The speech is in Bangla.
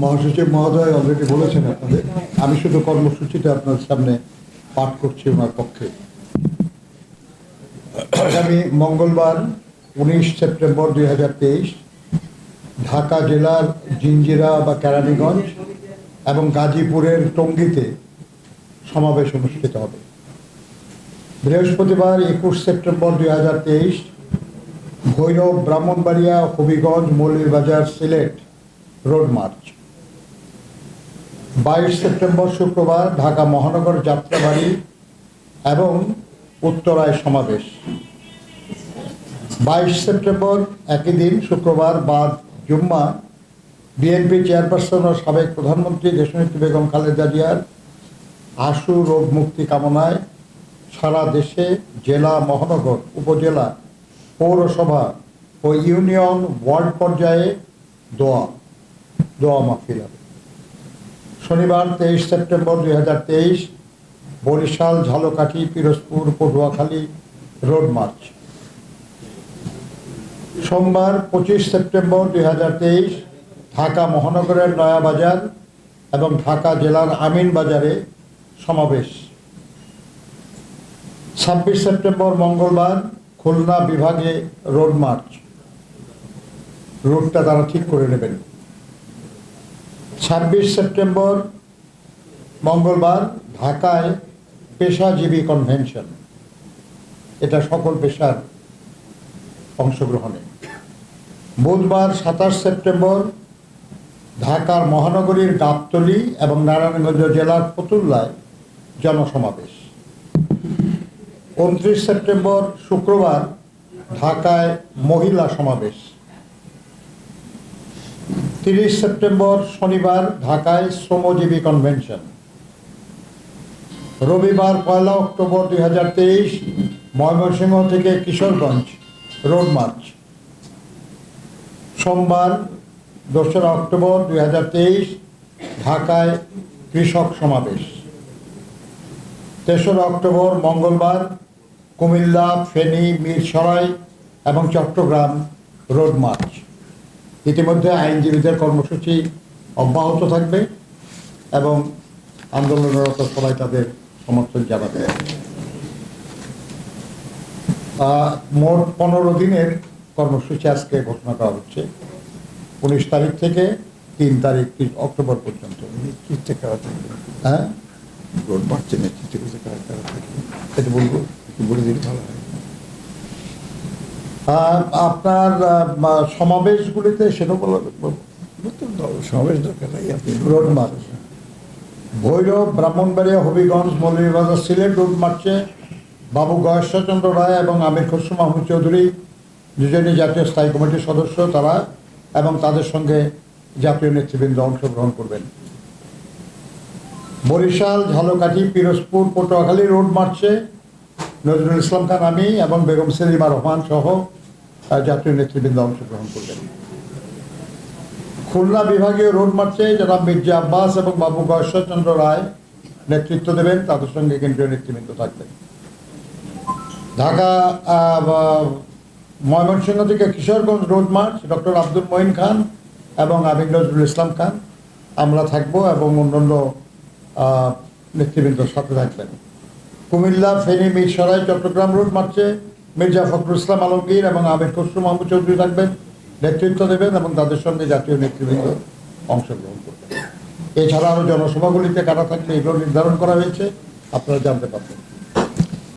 মহাসচিব মহোদয় অলরেডি বলেছেন আপনাদের। আমি শুধু কর্মসূচিটা আপনার সামনে পাঠ করছি ওনার পক্ষে। আগামী মঙ্গলবার উনিশ সেপ্টেম্বর দুই হাজার তেইশ ঢাকা জেলার জিঞ্জিরা বা কেরানীগঞ্জ এবং গাজীপুরের টঙ্গিতে সমাবেশ অনুষ্ঠিত হবে। বৃহস্পতিবার একুশ সেপ্টেম্বর দুই হাজার তেইশ ভৈরব, ব্রাহ্মণবাড়িয়া, হবিগঞ্জ, মৌলভীবাজার, সিলেট, রোড মার্চ। বাইশ সেপ্টেম্বর শুক্রবার ঢাকা মহানগর যাত্রাবাড়ি এবং উত্তরায় সমাবেশ। বাইশ সেপ্টেম্বর একই দিন শুক্রবার বাদ জুম্মা বিএনপি চেয়ারপারসন ও সাবেক প্রধানমন্ত্রী দেশনেত্রী বেগম খালেদা জিয়ার আশু রোগ মুক্তি কামনায় সারা দেশে জেলা, মহানগর, উপজেলা, পৌরসভা ও ইউনিয়ন ওয়ার্ড পর্যায়ে দোয়া দোয়া মাহফিল হবে। শনিবার তেইশ সেপ্টেম্বর দুই হাজার তেইশ, বরিশাল, ঝালকাঠি, পিরোজপুর, পটুয়াখালী, রোড মার্চ। সোমবার পঁচিশ সেপ্টেম্বর দুই হাজার তেইশ, ঢাকা মহানগরের নয়াবাজার এবং ঢাকা জেলার আমিন বাজারে সমাবেশ। ছাব্বিশ সেপ্টেম্বর মঙ্গলবার খুলনা বিভাগে রোড মার্চ। রুটটা তারা ঠিক করে নেবেন। ছাব্বিশ সেপ্টেম্বর, মঙ্গলবার, ঢাকায় পেশাজীবী কনভেনশন। এটা সকল পেশার অংশগ্রহণে। বুধবার সাতাশ সেপ্টেম্বর, ঢাকার মহানগরীর গাবতলী এবং নারায়ণগঞ্জ জেলার ফতুল্লায় জনসমাবেশ। উনত্রিশ সেপ্টেম্বর, শুক্রবার, ঢাকায় মহিলা সমাবেশ। তিরিশ সেপ্টেম্বর শনিবার ঢাকায় শ্রমজীবী কনভেনশন। রবিবার পয়লা অক্টোবর দুই হাজার তেইশ, ময়মনসিংহ থেকে কিশোরগঞ্জ, রোড মার্চ। সোমবার দোসরা অক্টোবর দুই হাজার তেইশ, ঢাকায় কৃষক সমাবেশ। তেসরা অক্টোবর মঙ্গলবার কুমিল্লা, ফেনী, মিরসরাই এবং চট্টগ্রাম রোড মার্চ। ইতিমধ্যে আইনজীবীদের কর্মসূচি অব্যাহত থাকবে এবং আন্দোলনরত সবাই তাদের সমর্থন জানাবে। মোট পনেরো দিনের কর্মসূচি আজকে ঘোষণা করা হচ্ছে। উনিশ তারিখ থেকে তিন তারিখ অক্টোবর পর্যন্ত। নেতৃত্বে কারা থাকবে? হ্যাঁ? রোড মার্চের নেতৃত্বে কারা কারা থাকবে? এটা বলব? বলে দিলে ভালো হয়। আপনার সমাবেশগুলিতে সেটা বলা সমাবেশ দরকার নাই আপনি road march Bhairab Brahmanbaria Habiganj Moulvibazar Sylhet road মার্চে বাবু গয়েশ্বরচন্দ্র রায় এবং আমির খসরু মাহমুদ চৌধুরী দুজনই জাতীয় স্থায়ী কমিটির সদস্য তারা এবং তাদের সঙ্গে জাতীয় নেতৃবৃন্দ অংশগ্রহণ করবেন। বরিশাল ঝালকাঠি পিরোজপুর পটুয়াখালী রোড মার্চে নজরুল ইসলাম খান আমি এবং বেগম সেলিমা রহমান সহ জাতীয় নেতৃবৃন্দ অংশগ্রহণ করবেন। খুলনা বিভাগীয় রোড মার্চে যারা মির্জা আব্বাস এবং বাবু গয়েশ্বরচন্দ্র রায় নেতৃত্ব দেবেন তাদের সঙ্গে কেন্দ্রীয় নেতৃবৃন্দ থাকবেন। ঢাকা ময়মনসিংহ থেকে Kishoreganj road march doctor Abdul Moyeen Khan এবং আমির নজরুল ইসলাম খান। আমরা থাকব এবং অন্যান্য আহ, নেতৃবৃন্দর সাথে থাকবেন। কুমিল্লা, ফেনী মিরসরাই চট্টগ্রাম রোড মার্চে মির্জা ফখরুল ইসলাম আলমগীর এবং আমির খসরু মাহমুদ চৌধুরী থাকবেন, নেতৃত্ব দেবেন এবং তাদের সঙ্গে জাতীয় নেতৃবৃন্দ অংশগ্রহণ করবেন। এছাড়া আরও জনসভাগুলিতে কারা থাকবে এগুলো নির্ধারণ করা হয়েছে, আপনারা জানতে পারবেন।